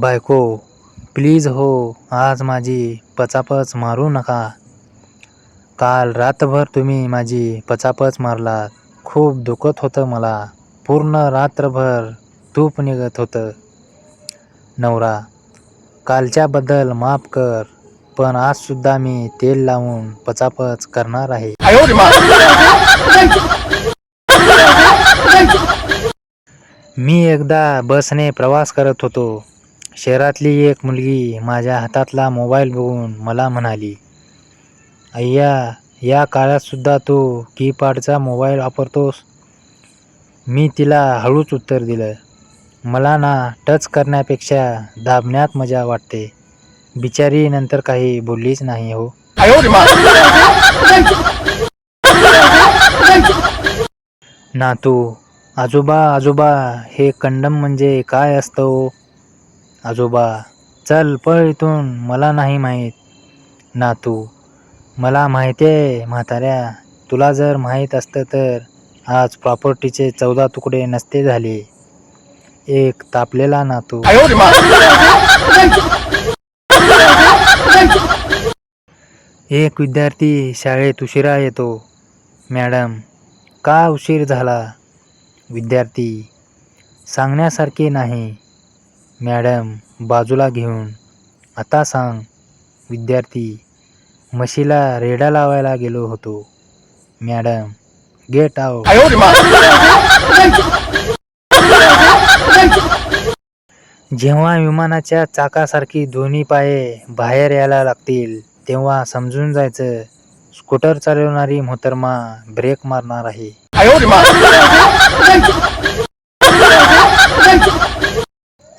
बायको प्लीज हो आज माझी पचापच मारू नका. काल रात्रभर तुम्ही माझी पचापच मारलात. खूप दुखत होतं मला. पूर्ण रात्रभर तूप निघत होतं. नवरा कालच्याबद्दल माफ कर पण आजसुद्धा मी तेल लावून पचापच करणार आहे. मी एकदा बसने प्रवास करत होतो. शहरातली एक मुलगी माझ्या हातातला मोबाईल बघून मला म्हणाली अय्या या काळातसुद्धा तू कीपॅडचा मोबाईल वापरतोस? मी तिला हळूच उत्तर दिलं मला ना टच करण्यापेक्षा दाबण्यात मजा वाटते. बिचारी नंतर काही बोललीच नाही हो. ना तू आजोबा आजोबा हे कंडम म्हणजे काय असतं हो? आजोबा चल पळ इथून मला नाही माहीत. नातू मला माहिती आहे म्हाताऱ्या तुला जर माहीत असतं तर आज प्रॉपर्टीचे चौदा तुकडे नसते झाले. एक तापलेला नातू. एक विद्यार्थी शाळेत उशिरा येतो. मॅडम का उशीर झाला? विद्यार्थी सांगण्यासारखे नाही. मॅडम बाजूला घेऊन. आता सांग विद्यार्थी म्हशीला रेडा लावायला गेलो होतो. मॅडम गेट आउट जेव्हा विमानाच्या चाकासारखी दोन्ही पाये बाहेर यायला लागतील तेव्हा समजून जायचं स्कूटर चालवणारी मोहतरमा ब्रेक मारणार आहे.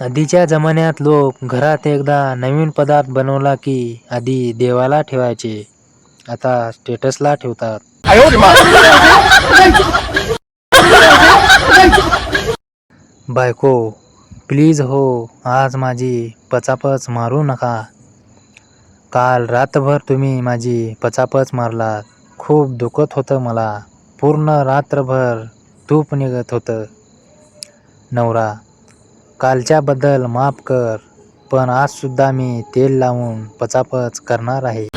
आधीच्या जमान्यात लोक घरात एकदा नवीन पदार्थ बनवला की आधी देवाला ठेवायचे. आता स्टेटसला ठेवतात. बायको प्लीज हो आज माझी पचापच मारू नका. काल रात्रभर तुम्ही माझी पचापच मारलात. खूप दुखत होतं मला. पूर्ण रात्रभर तूप निघत होतं. नवरा कालच्याबद्दल माफ कर पण आजसुद्धा मी तेल लावून पचापच करणार आहे.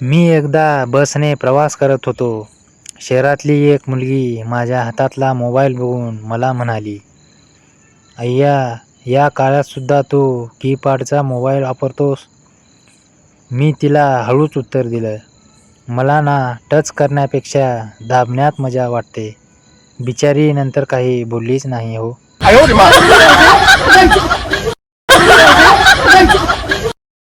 मी एकदा बसने प्रवास करत होतो. शहरातली एक मुलगी माझ्या हातातला मोबाईल बघून मला म्हणाली अय्या या काळातसुद्धा तू कीपॅडचा मोबाईल वापरतोस? मी तिला हळूच उत्तर दिलं मला ना टच करण्यापेक्षा दाबण्यात मजा वाटते. बिचारी नंतर काही बोललीच नाही हो.